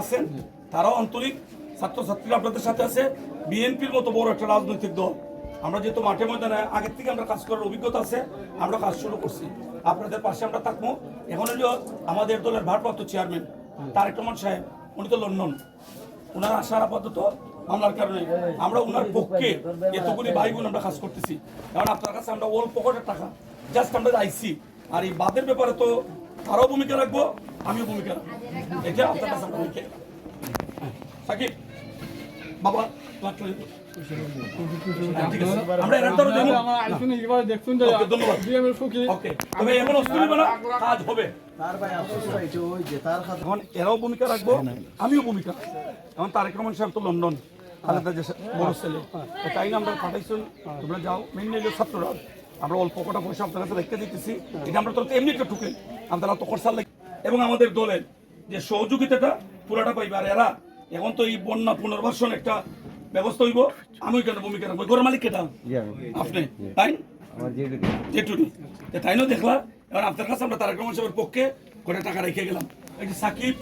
আছেন, তারাও আন্তরিক ছাত্রছাত্রীরা আপনাদের সাথে আছে। বিএনপির মতো বড় একটা রাজনৈতিক দল। আমরা যেহেতু মাঠে ময়দানে আগের থেকে আমরা কাজ করার অভিজ্ঞতা আছে, আমরা কাজ শুরু করছি। আপনাদের পাশে আমরা থাকব। এখন হলো আমাদের দলের ভারপ্রাপ্ত চেয়ারম্যান, তারেক রহমান সাহেব। উনি তো লন্ডন। ওনার আসার আপাতত মামলার কারণে আমরা ওনার পক্ষে এতগুলি ভাই বোন আমরা কাজ করতেছি। কারণ আপনার কাছে আমরা অল্প করে টাকা জাস্ট আমরা আইসি আর এই বাদের ব্যাপারে তো তারাও ভূমিকা রাখব, আমিও ভূমিকা রাখব। এটা আপনার কাছে আমরা ভূমিকা হ্যাঁ, সাকিব বাবা। হ্যাঁ, ঠিক আছে। আমরা এর ধরো দেবো আমার আইসুনি এবার দেখুন যে ওকে, ধন্যবাদ। বিএমের সুখী। ওকে তবে এখন অস্ত্র নিবে কাজ হবে। তার ভাই আফসোস পাইছে ওই যে তার খাতা এখন এরাও ভূমিকা রাখব আমিও ভূমিকা। এখন তারেক রহমান সাহেব তো লন্ডন যে বড় ছেলে। তাই না আমরা পাঠাইছেন তোমরা যাও। মেন ছাত্ররা আমরা অল্প কটা পয়সা আপনার কাছে রেখে দিতেছি। এটা আমরা তো এমনি একটা ঠুকেন আপনারা তো খরচার লাগে এবং আমাদের দলের যে সহযোগিতাটা পুরাটা পাইবে। আর এরা এখন তো এই বন্যা পুনর্বাসন একটা ব্যবস্থা হইব। আমি কেন ভূমিকা রাখব? ঘর মালিক কেটা আপনি। তাই? তাই না দেখলা। এবার আপনার কাছে আমরা তারেক রহমান সাহেবের পক্ষে করে টাকা রেখে গেলাম। এই যে সাকিব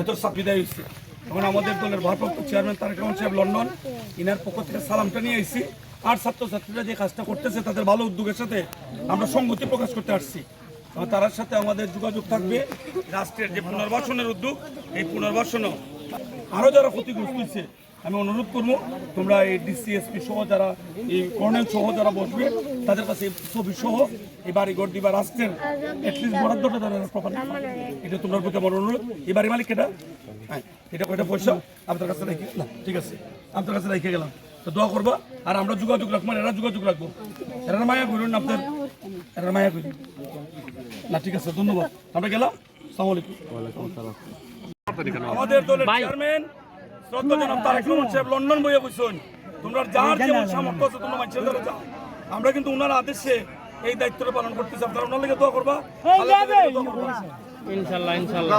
এত বিদায় হয়েছে এখন আমাদের দলের ভারপ্রাপ্ত চেয়ারম্যান তারেক রহমান সাহেব লন্ডন ইনার পক্ষ থেকে সালামটা নিয়ে আইছি। আর ছাত্রছাত্রীরা যে কাজটা করতেছে তাদের ভালো উদ্যোগের সাথে আমরা সংগতি প্রকাশ করতে আসছি। তার সাথে আমাদের যোগাযোগ থাকবে। রাষ্ট্রের যে পুনর্বাসনের উদ্যোগ, এই পুনর্বাসনও আরও যারা ক্ষতিগ্রস্ত হয়েছে, আমি অনুরোধ করব, তোমরা এই ডিসিএসপি সহ যারা, এই কর্নেল সহ যারা বসবে, তাদের কাছে ছবি সহ এই বাড়ি ঘর দিবা রাষ্ট্রের অ্যাটলিস্ট বরাদ্দটা তারা প্রপার এটা তোমার প্রতি আমার অনুরোধ। এই বাড়ি মালিক এটা? হ্যাঁ এটা কয়টা পয়সা? আপনার কাছে রেখে গেলাম। ঠিক আছে আপনার কাছে রেখে গেলাম। তো দোয়া করবা, আর আমরা যোগাযোগ রাখব এরা যোগাযোগ রাখব। এরা মায়া করুন আপনার এরা মায়া করুন না ঠিক আছে ধন্যবাদ আমরা গেলাম সালাম আলাইকুম আমাদের দলের চেয়ারম্যান শ্রদ্ধা জনাব তারেক রহমান সাহেব লন্ডন বইয়ে বসুন তোমরা যার যেমন সামর্থ্য আছে তোমরা মানুষের দ্বারা যাও আমরা কিন্তু ওনার আদেশে এই দায়িত্বটা পালন করতেছি আপনারা ওনার লেগে দোয়া করবা। ইনশাল্লাহ ইনশাল্লাহ